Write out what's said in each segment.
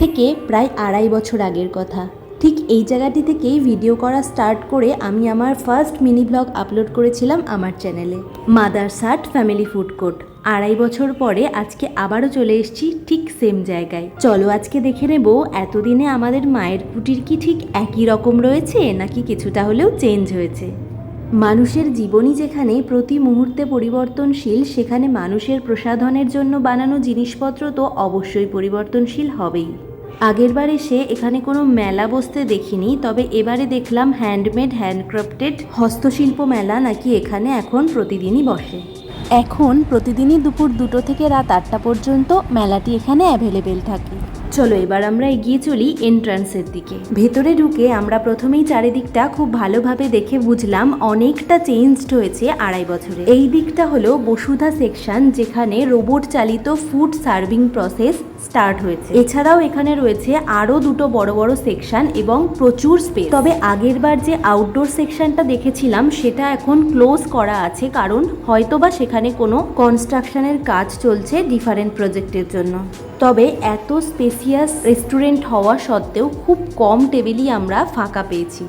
থেকে প্রায় আড়াই বছর আগের কথা। ঠিক এই জায়গাটি থেকেই ভিডিও করা স্টার্ট করে আমি আমার ফার্স্ট মিনি ব্লগ আপলোড করেছিলাম আমার চ্যানেলে। মাদার সাট ফ্যামিলি ফুড কোর্ট। আড়াই বছর পরে আজকে আবারও চলে এসেছি ঠিক সেম জায়গায়। চলো আজকে দেখে নেব, এতদিনে আমাদের মায়ের কুটির কি ঠিক একই রকম রয়েছে, নাকি কিছুটা হলেও চেঞ্জ হয়েছে? মানুষের জীবনই যেখানে প্রতি মুহূর্তে পরিবর্তনশীল, সেখানে মানুষের প্রসাধনের জন্য বানানো জিনিসপত্র তো অবশ্যই পরিবর্তনশীল হবেই। আগেরবার এসে এখানে কোনো মেলা বসতে দেখিনি, তবে এবারে দেখলাম হ্যান্ডমেড হ্যান্ডক্রাফটেড হস্তশিল্প মেলা নাকি এখানে এখন প্রতিদিনই বসে। এখন প্রতিদিনই দুপুর দুটো থেকে রাত আটটা পর্যন্ত মেলাটি এখানে অ্যাভেলেবেল থাকে। চলো এবার আমরা এগিয়ে চলি এন্ট্রান্সের দিকে। ভেতরে ঢুকে আমরা প্রথমেই চারিদিকটা খুব ভালোভাবে দেখে বুঝলাম অনেকটা চেঞ্জড হয়েছে আড়াই বছরে। এই দিকটা হলো বসুধা সেকশন যেখানে রোবট চালিত ফুড সার্ভিং প্রসেস স্টার্ট হয়েছে। এছাড়াও এখানে রয়েছে আরও দুটো বড় বড় সেকশন এবং প্রচুর স্পেস। তবে আগেরবার যে আউটডোর সেকশনটা দেখেছিলাম, সেটা এখন ক্লোজ করা আছে কারণ হয়তোবা সেখানে কোনো কনস্ট্রাকশনের কাজ চলছে ডিফারেন্ট প্রজেক্টের জন্য। তবে এত স্পেসিয়াস রেস্টুরেন্ট হওয়া সত্ত্বেও খুব কম টেবিলই আমরা ফাঁকা পেয়েছি।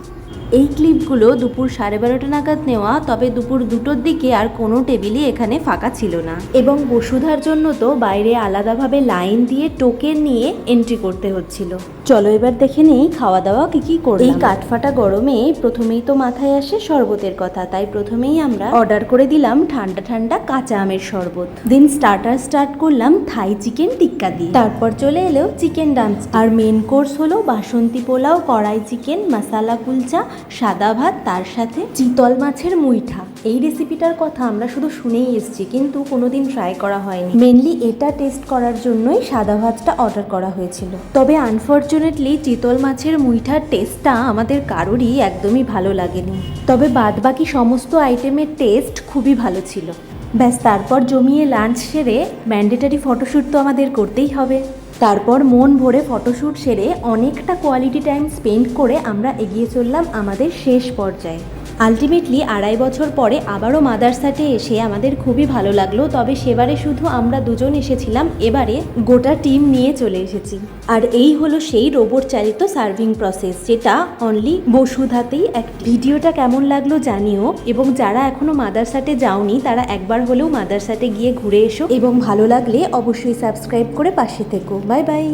এই ক্লিপগুলো দুপুর সাড়ে বারোটা নাগাদ নেওয়া, তবে দুপুর দুটোর দিকে আর কোনো টেবিলই এখানে ফাঁকা ছিল না। এবং বসুধার জন্য তো বাইরে আলাদাভাবে লাইন দিয়ে টোকেন নিয়ে এন্ট্রি করতে হচ্ছিল। চলো এবার দেখে নেই খাওয়া দাওয়া কি কি করে এই কাঠফাটা গরমে প্রথমেই তো মাথায় আসে শরবতের কথা, তাই প্রথমেই আমরা অর্ডার করে দিলাম ঠান্ডা ঠান্ডা কাঁচা আমের শরবত। দিন স্টার্টার স্টার্ট করলাম থাই চিকেন টিক্কা দিয়ে। তারপর চলে এলো চিকেন ডান্স আর মেন কোর্স হলো বাসন্তী পোলাও, কড়াই চিকেন মশালা কুলচা সাদা ভাত, তার সাথে চিতল মাছের মুইঠা। এই রেসিপিটার কথা আমরা শুধু শুনেই এসেছি, কিন্তু কোনোদিন ট্রাই করা হয়নি। মেনলি এটা টেস্ট করার জন্যই সাদা ভাতটা অর্ডার করা হয়েছিল। তবে আনফর্চুনেটলি চিতল মাছের মুইঠার টেস্টটা আমাদের কারোরই একদমই ভালো লাগেনি। তবে বাদবাকি সমস্ত আইটেমের টেস্ট খুবই ভালো ছিল। ব্যাস, তারপর জমিয়ে লাঞ্চ সেরে ম্যান্ডেটারি ফটোশ্যুট তো আমাদের করতেই হবে। তারপর মন ভরে ফটোশ্যুট সেরে অনেকটা কোয়ালিটি টাইম স্পেন্ড করে আমরা এগিয়ে চললাম আমাদের শেষ পর্যায়ে। আলটিমেটলি আড়াই বছর পরে আবারও মাদারসাটে এসে আমাদের খুবই ভালো লাগল। তবে সেবারে শুধু আমরা দুজন এসেছিলাম, এবারে গোটা টিম নিয়ে চলে এসেছি। আর এই হলো সেই রোবট চালিত সার্ভিং প্রসেস যেটা অনলি বসুধাতেই এক ভিডিওটা কেমন লাগল জানিও। এবং যারা এখনও মাদারসাটে যাওনি, তারা একবার হলেও মাদারসাটে গিয়ে ঘুরে এসো। এবং ভালো লাগলে অবশ্যই সাবস্ক্রাইব করে পাশে থেকো। Bye bye